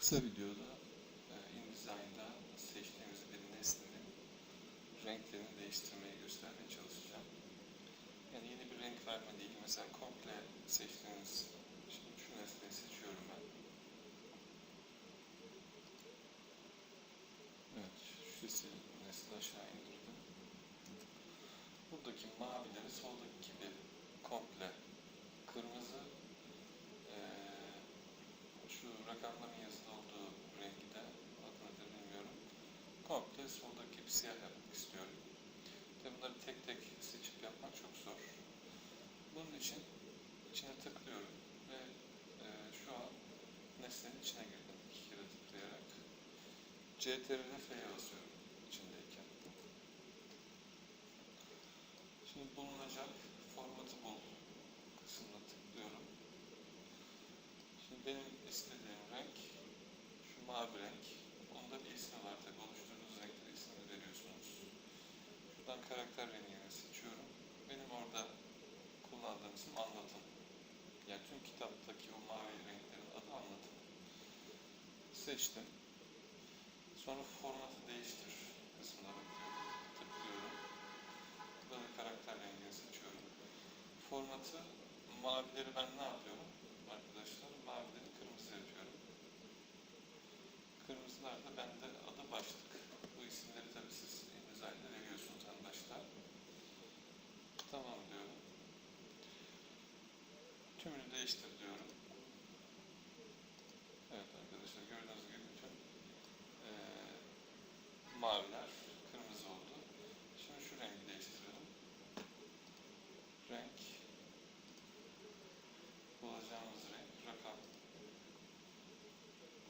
Kısa videoda e, InDesign'da seçtiğimiz bir nesnenin renklerini değiştirmeyi göstermeye çalışacağım. Yani yeni bir renk verme değil. Mesela komple seçtiğiniz, şimdi şu nesneyi seçiyorum ben. Evet, şu nesneyi aşağı indirdim. Buradaki mavileri soldaki gibi komple kırmızı eee şu rakamların yazılı olduğu rengi de adını da bilmiyorum. Komple soldaki gibi siyah yapmak istiyorum. Tabi bunları tek tek seçip yapmak çok zor. Bunun için içine tıklıyorum ve e, şu an nesnenin içine girdim iki kere tıklayarak. CTRL F'ye basıyorum içindeyken. Şimdi bulunacak formatı bul kısmına tıklıyorum. Şimdi benim istediğim renk şu mavi renk. Onda bir ismi var tabi veriyorsunuz. Şuradan karakter rengini seçiyorum. Benim orada kullandığım isim anlatım. Yani tüm kitaptaki o mavi renklerin adı anlatım. Seçtim. Sonra formatı değiştir kısmına bakıyorum. Tıklıyorum. Burada da karakter rengini seçiyorum. Formatı mavileri ben ne yapıyorum? arkadaşlar mavileri kırmızı yapıyorum. Kırmızılar da bende Tümünü değiştir diyorum. Evet arkadaşlar gördüğünüz gibi bütün eee maviler kırmızı oldu. Şimdi şu rengi değiştirelim. Renk bulacağımız renk rakam.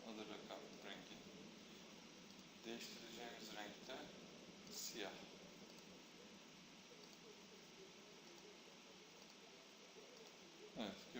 Adı rakam rengi. Değiştireceğimiz renk de siyah. Evet,